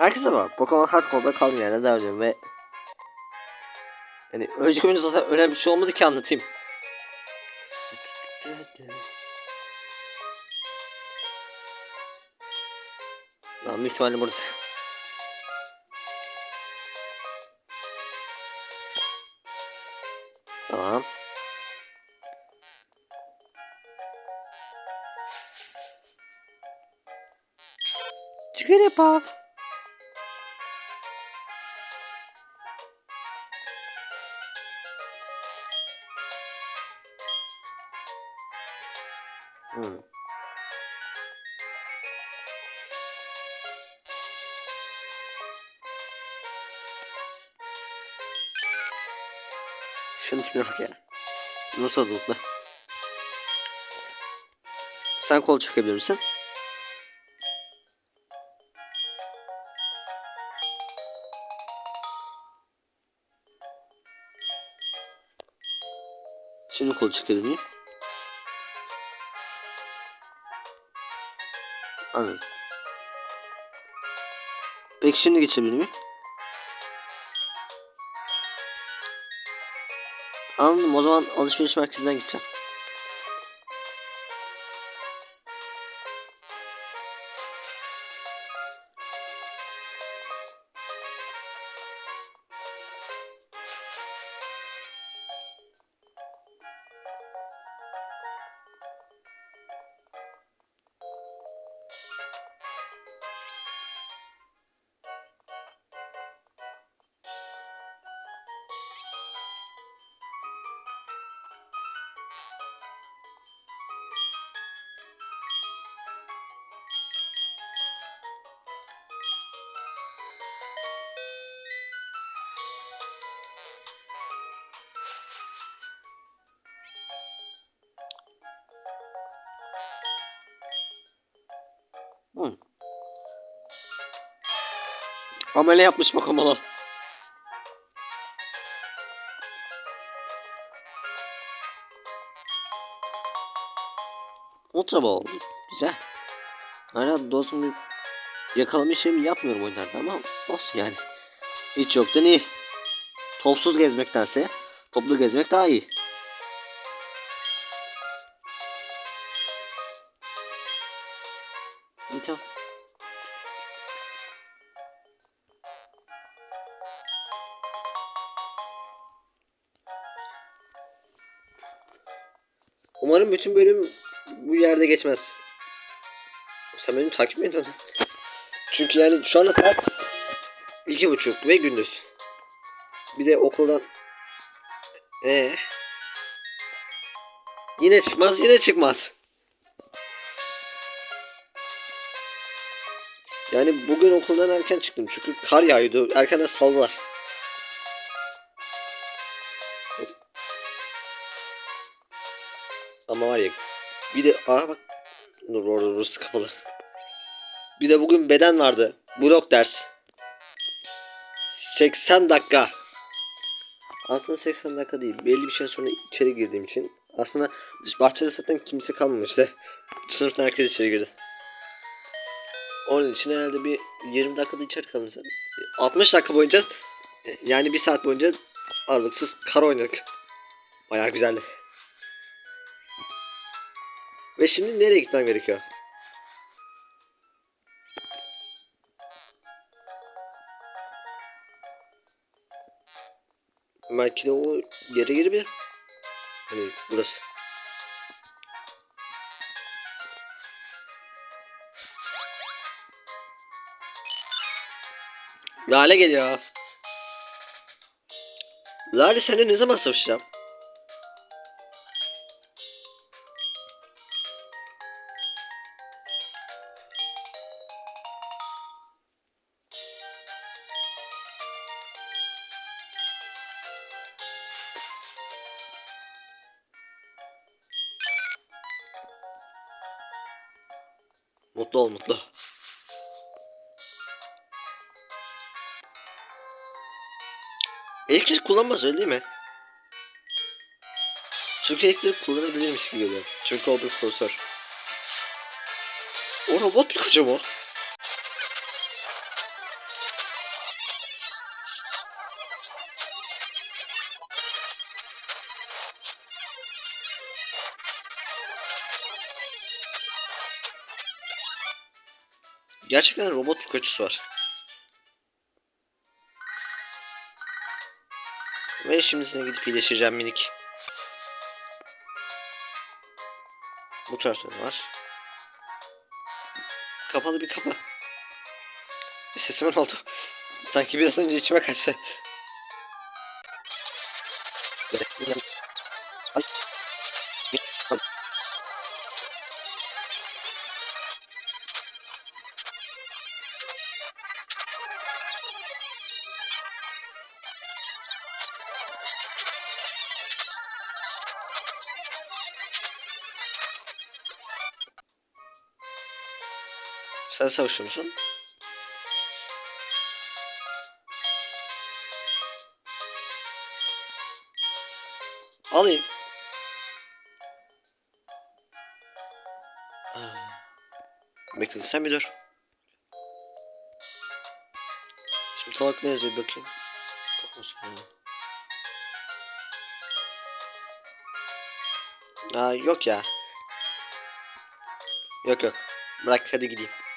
Herkese bak. Pokemon Hardcore'da kaldığım yerden devam ediyorum ve yani önceki oyunu zaten önemli bir şey olmadı ki anlatayım. Lan büyük ihtimalle burası. Tamam. Jigglypuff. Hmm. Şunun tipine bak ya. Nasıl adılıklı? Sen kol çekebilir misin? Şimdi kol çekebilir miyim? Anladım. Peki şimdi geçebilir miyim? Anladım o zaman alışveriş merkezinden gideceğim. Amele yapmış Pokemon'a. Ultra Ball. Güzel. Hala dostum bir yakalama işlemi yapmıyorum oyunlarda ama olsun yani. Hiç yoktan iyi. Topsuz gezmektense toplu gezmek daha. İyi Umarım bütün bölüm bu yerde geçmez. Sen beni takip mi ediyorsun? Çünkü yani şu anda saat iki buçuk ve gündüz. Bir de okuldan ee yine çıkmaz yine çıkmaz. Yani bugün okuldan erken çıktım çünkü kar yağıyordu. Erkenden saldılar. Ama var ya bir de aa bak dur orada burası kapalı. Bir de bugün beden vardı. Blok ders. 80 dakika. Aslında 80 dakika değil. Belli bir şey sonra içeri girdiğim için. Aslında dış bahçede zaten kimse kalmamıştı. Sınıftan herkes içeri girdi. Onun için herhalde bir 20 dakikada içeri kalmış. 60 dakika boyunca yani bir saat boyunca aralıksız kar oynadık. Bayağı güzeldi. Ve şimdi nereye gitmem gerekiyor? Belki de o yere girebilir. Hani burası. Lale geliyor. Lale seninle ne zaman savaşacağım? Mutlu ol mutlu. Elektrik kullanmaz öyle değil mi? Çünkü elektrik kullanabilirmiş gibi geliyor. Çünkü o bir profesör. O robot bir koca mı? Gerçekten robot kötüsü var. Ve şimdi seni gidip iyileştireceğim minik. Bu tarafta var. Kapalı bir kapı. Ne oldu? Sanki biraz önce içime kaçtı. Sen savaşıyor? Alayım. Bekle sen bir dur. Şimdi tabak ne yazıyor bakayım. Aa yok ya. Yok yok. Bırak hadi gideyim.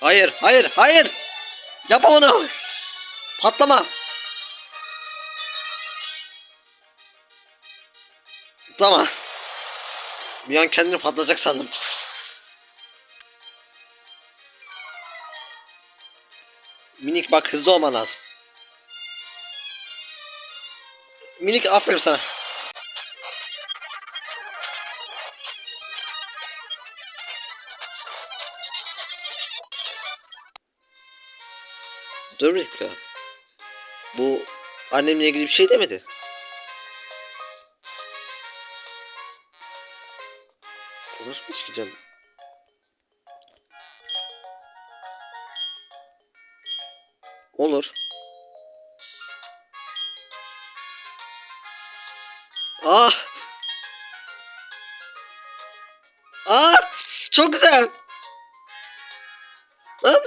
Hayır, hayır, hayır. Yapma onu. Patlama. Tamam. Bir an kendini patlayacak sandım. Minik bak hızlı olman lazım. Minik aferin sana. Dur bir dakika. Bu annemle ilgili bir şey demedi. Fotoğraf mı çıkacağım? Ah! Ah! Çok güzel. Lan!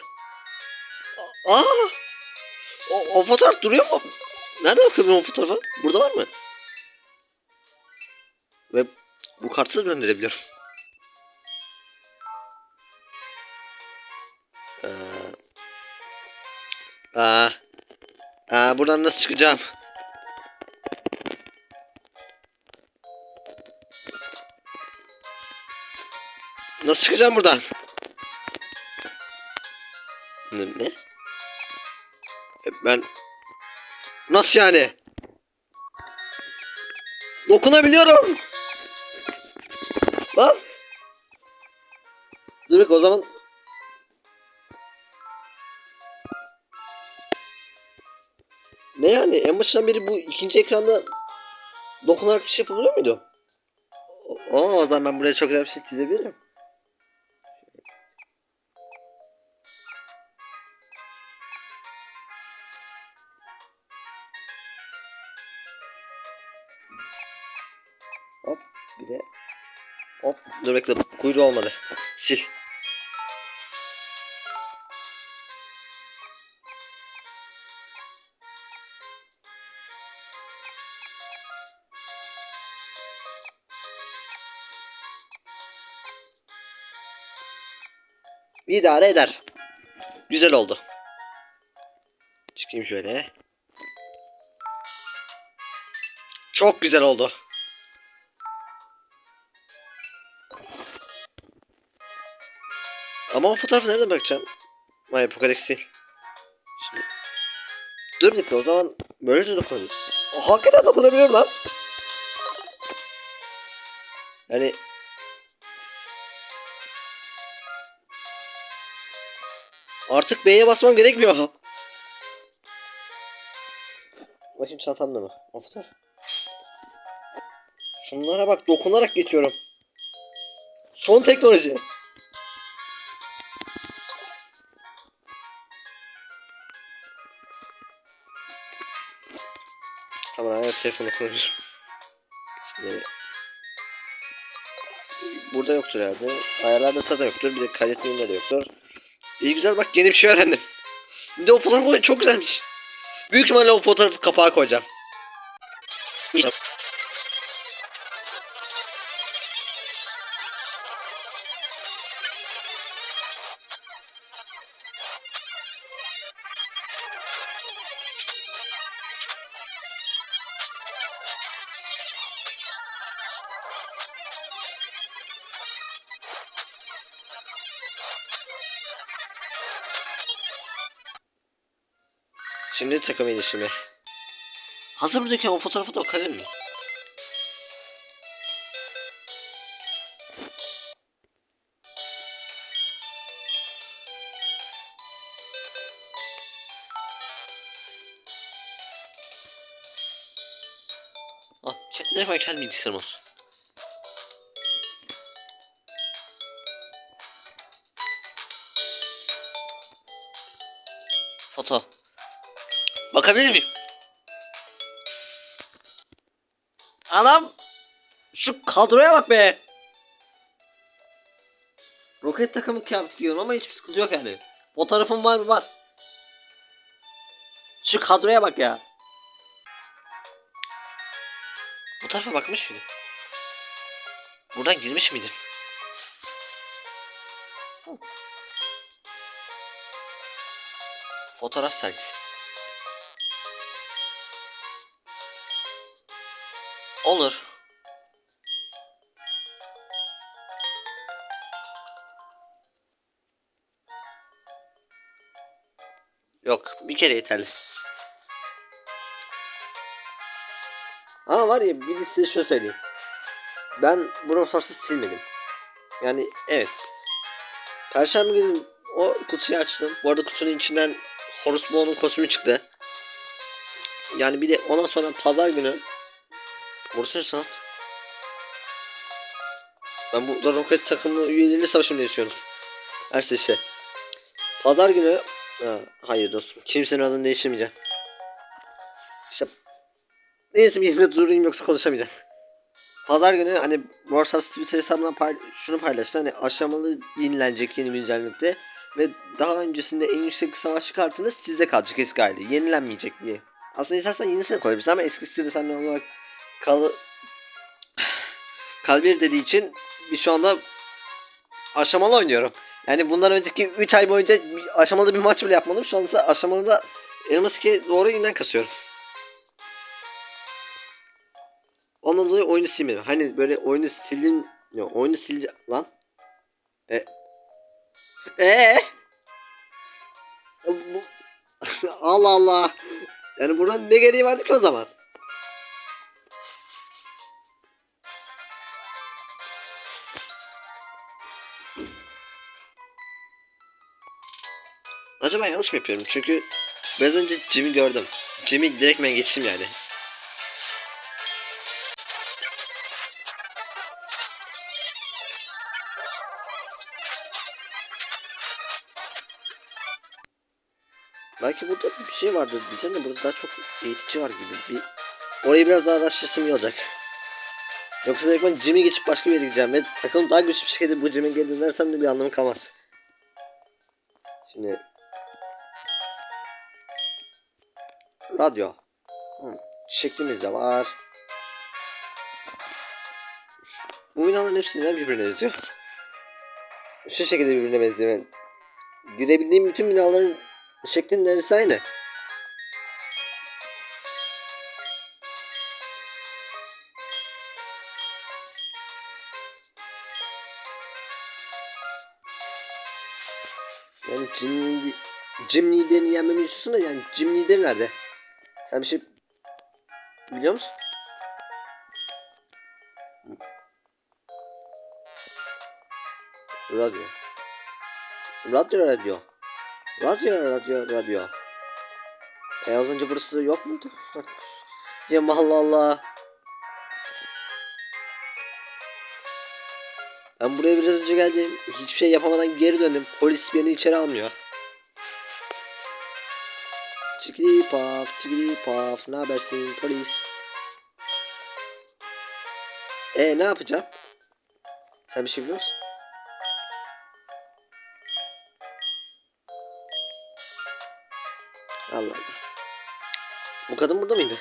Aa! O, o fotoğraf duruyor mu? Nerede bakıyorum o fotoğrafa? Burada var mı? Ve bu kartsız gönderebiliyorum. Ee, aa, aa, buradan nasıl çıkacağım? Nasıl çıkacağım buradan? Ne? E, Ben nasıl yani? Dokunabiliyorum. Lan. Dur o zaman. Ne yani? En başından beri bu ikinci ekranda dokunarak bir şey yapabiliyor muydu? O, o zaman ben buraya çok güzel bir şey çizebilirim. Hop dur bekle kuyruğu olmadı. Sil. İdare eder. Güzel oldu. Çıkayım şöyle. Çok güzel oldu. Ama o fotoğrafı nereden bakacağım? Vay Pokedex değil. Şimdi... Dur dakika o zaman böyle de dokunabilir. O, hakikaten dokunabiliyorum lan. Yani Artık B'ye basmam gerekmiyor. Bakayım çantamda mı? O fotoğraf. Şunlara bak dokunarak geçiyorum. Son teknoloji. Telefonu koyuyorum. Şimdi burada yoktur herhalde. Ayarlarda zaten yoktur. Bir de kaydetmeyinde de yoktur. İyi güzel bak yeni bir şey öğrendim. Bir de o fotoğraf çok güzelmiş. Büyük ihtimalle o fotoğrafı kapağa koyacağım. Şimdi takım iletişimi. Hazır buradayken o fotoğrafa da bakabilir miyim? Ah, koy kendi bilgisayarım olsun. Foto. Bakabilir miyim? Anam! Şu kadroya bak be! Roket takımı kıyafeti giyiyorum ama hiçbir sıkıntı yok yani. Fotoğrafım var mı? Var. Şu kadroya bak ya. Bu tarafa bakmış mıydım? Buradan girmiş miydim? Fotoğraf sergisi. Olur. Yok, bir kere yeterli. Ama var ya bir de size şunu söyleyeyim. Ben Brawl Stars'ı silmedim. Yani evet. Perşembe günü o kutuyu açtım. Bu arada kutunun içinden Horus Boğa'nın kostümü çıktı. Yani bir de ondan sonra pazar günü Burası lan. Ben burada roket takımı üyelerini savaşımda yaşıyorum. Her işte. Pazar günü ha, hayır dostum. Kimsenin adını değiştirmeyeceğim. İşte neyse bir yerimde durayım yoksa konuşamayacağım. Pazar günü hani Borsas Twitter hesabından pay şunu paylaştı. Hani aşamalı yenilenecek yeni güncellikte ve daha öncesinde en yüksek savaşçı kartınız sizde kalacak eski hali. Yenilenmeyecek diye. Aslında istersen yenisini koyabilirsin ama eskisi de senden olarak kal kalbir dediği için bir şu anda aşamalı oynuyorum. Yani bundan önceki 3 ay boyunca aşamalı bir maç bile yapmadım. Şu anda aşamalı da Elmas 2'ye doğru yeniden kasıyorum. Ondan dolayı oyunu silmedim. Hani böyle oyunu sildim. Yok oyunu silce lan. E. E. Bu... Allah Allah. Yani buradan ne gereği vardı ki o zaman? Acaba yanlış mı yapıyorum? Çünkü biraz önce Jim'i gördüm. Jim'i direkt ben geçtim yani. Belki burada bir şey vardır diyeceğim de burada daha çok eğitici var gibi. Bir orayı biraz daha araştırsam iyi olacak. Yoksa direkt ben Jim'i geçip başka bir yere gideceğim ve takım daha güçlü bir şekilde bu Jim'e geri dönersem de bir anlamı kalmaz. Şimdi radyo. Hı, şeklimiz de var. Bu binaların hepsi neden birbirine benziyor? Şu şekilde birbirine benziyor. Ben girebildiğim bütün binaların şeklinin neredeyse aynı. Yani cim, cim liderini da yani lideri nerede? Sen bir şey biliyor musun? Radyo. Radyo radyo. Radyo radyo radyo. E az önce burası yok muydu? ya Allah Allah. Ben buraya biraz önce geldim. Hiçbir şey yapamadan geri döndüm. Polis beni içeri almıyor. Çikili paf, çikili paf. Ne habersin polis? E ne yapacağım? Sen bir şey biliyor musun? Allah Allah. Bu kadın burada mıydı?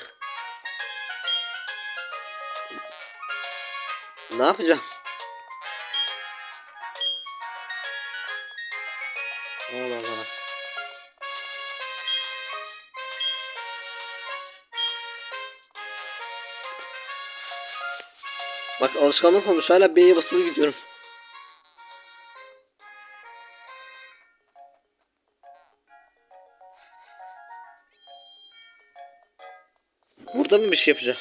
Ne yapacağım? Bak alışkanlık olmuş hala B'ye basılı gidiyorum. Burada mı bir şey yapacağım?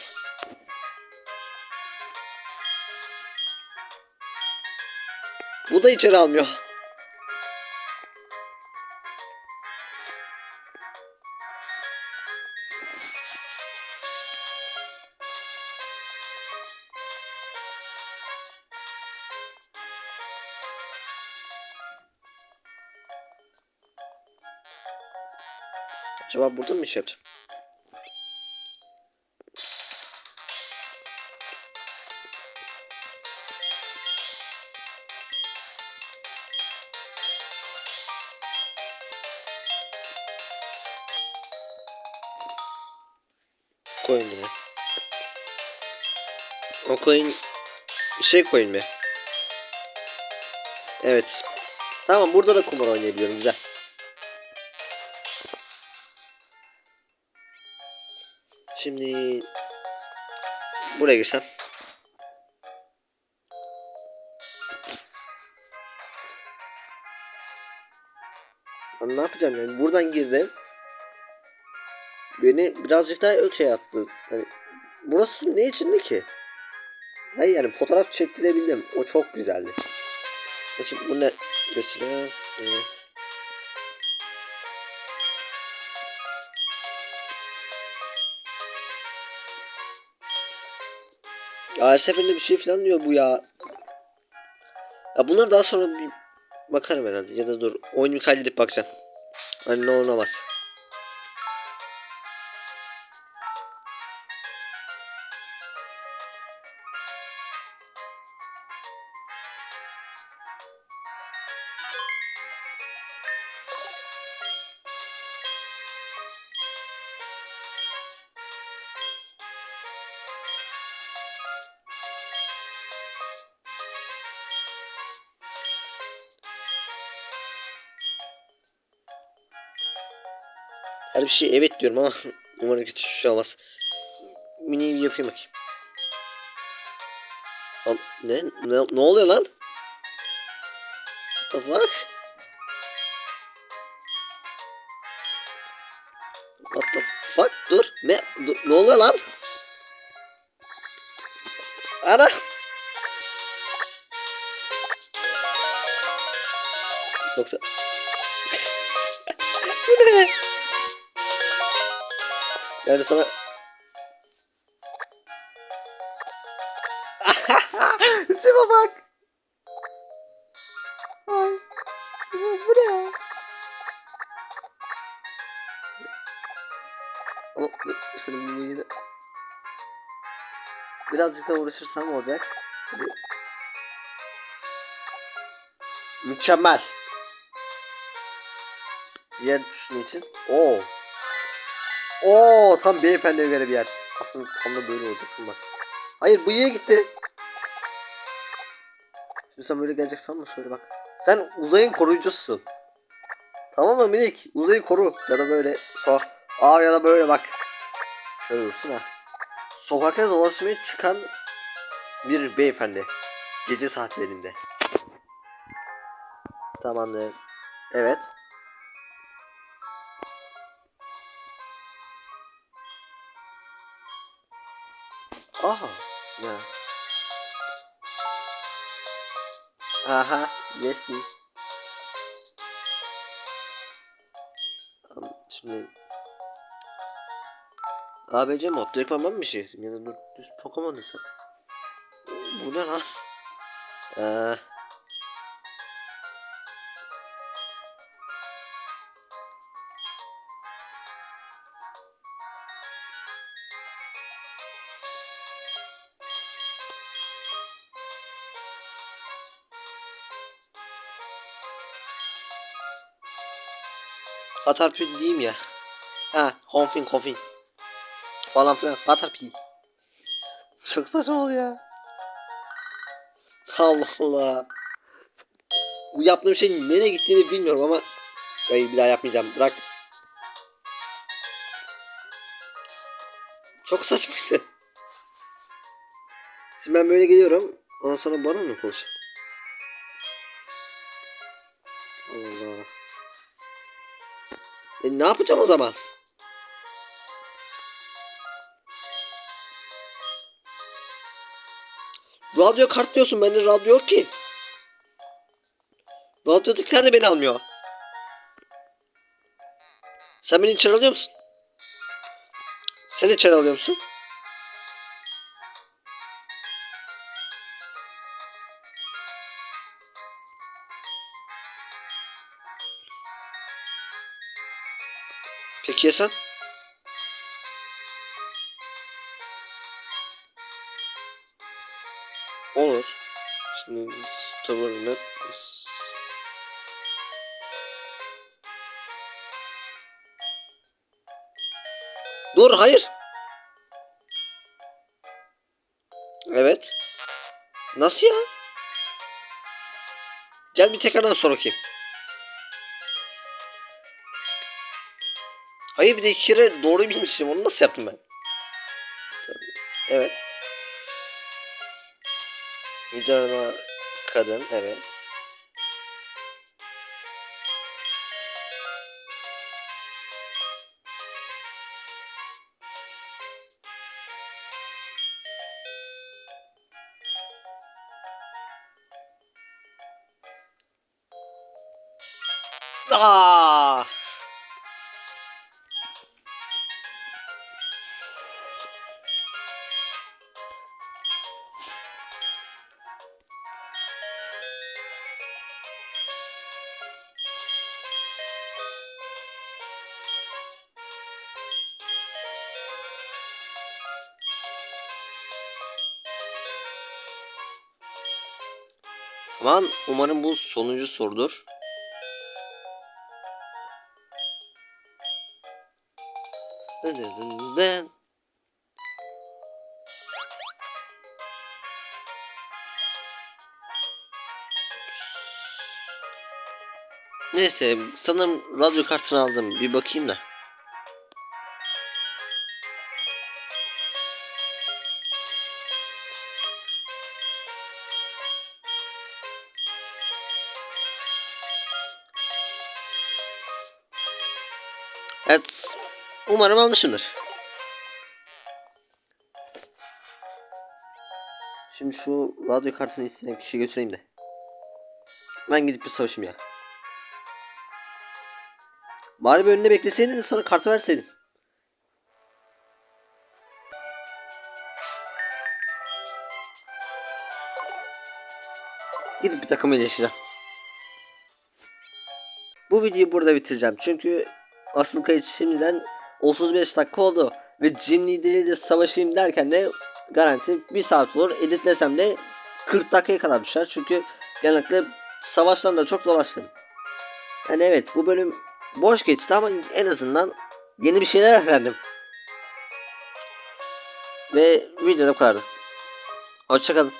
Bu da içeri almıyor. Acaba burada mı iş yapacağım? Coin mi? O coin şey coin mi? Evet. Tamam burada da kumar oynayabiliyorum güzel. Şimdi buraya girsem. Lan ne yapacağım yani buradan girdim. Beni birazcık daha öteye attı. Yani burası ne içindi ki? Hayır yani fotoğraf çektirebildim. O çok güzeldi. Peki bu ne? Mesela ee, Ya her seferinde bir şey falan diyor bu ya. Ya bunları daha sonra bir bakarım herhalde. Ya da dur oyunu kaydedip bakacağım. Hani ne olur Her bir şey evet diyorum ama umarım kötü şey olmaz. Mini yapayım bakayım. Lan, ne, ne, ne oluyor lan? What the fuck? What the fuck? Dur. Ne? Dur, ne oluyor lan? Ana. Yoksa... Bu ne? Yani sana... Şuna bak. Ay. Bu ne senin bu yine... Birazcık da uğraşırsam olacak. Hadi. Mükemmel. Diğer tuşun için. Oo. Oo tam beyefendiye göre bir yer. Aslında tam da böyle olacaktım bak. Hayır bu iyiye gitti. Şimdi sen böyle gelecek sanma şöyle bak. Sen uzayın koruyucususun. Tamam mı minik? Uzayı koru. Ya da böyle so Aa ya da böyle bak. Şöyle dursun ha. Sokakta dolaşmaya çıkan bir beyefendi. Gece saatlerinde. Tamamdır. Evet. Aha. Ya. Aha. Yes me. Tamam şimdi ABC mod direkt ben mi şey ya da düz Pokemon desem. Bu ne lan? Eee Atarpil diyeyim ya. Ha konfin konfin. Falan filan. Butterpea. Çok saçma oluyor ya. Allah Allah. Bu yaptığım şeyin nereye gittiğini bilmiyorum ama Hayır bir daha yapmayacağım. Bırak. Çok saçmaydı. Şimdi ben böyle geliyorum. Ondan sonra bana mı konuşacak? Ne yapacağım o zaman? Radyo kart diyorsun bende radyo yok ki. Radyodakiler de beni almıyor. Sen beni içeri alıyor musun? Sen içeri alıyor musun? Peki ya sen? Olur. Şimdi tavırını Dur hayır. Evet. Nasıl ya? Gel bir tekrardan sor bakayım. Hayır bir de iki kere doğru bilmişim. Onu nasıl yaptım ben? Evet. Midana kadın. Evet. Aman umarım bu sonuncu sorudur. Neyse sanırım radyo kartını aldım. Bir bakayım da. Evet. Umarım almışımdır. Şimdi şu radyo kartını isteyen kişiye götüreyim de. Ben gidip bir savaşayım ya. Bari bir önünde bekleseydin de sana kartı verseydim. Gidip bir takım iyileşeceğim. Bu videoyu burada bitireceğim. Çünkü asıl kayıt şimdiden 35 dakika oldu. Ve Jim lideriyle savaşayım derken de garanti bir saat olur. Editlesem de 40 dakikaya kadar düşer. Çünkü genellikle savaştan da çok dolaştım. Yani evet bu bölüm boş geçti ama en azından yeni bir şeyler öğrendim. Ve videoda bu kadardı. Hoşçakalın.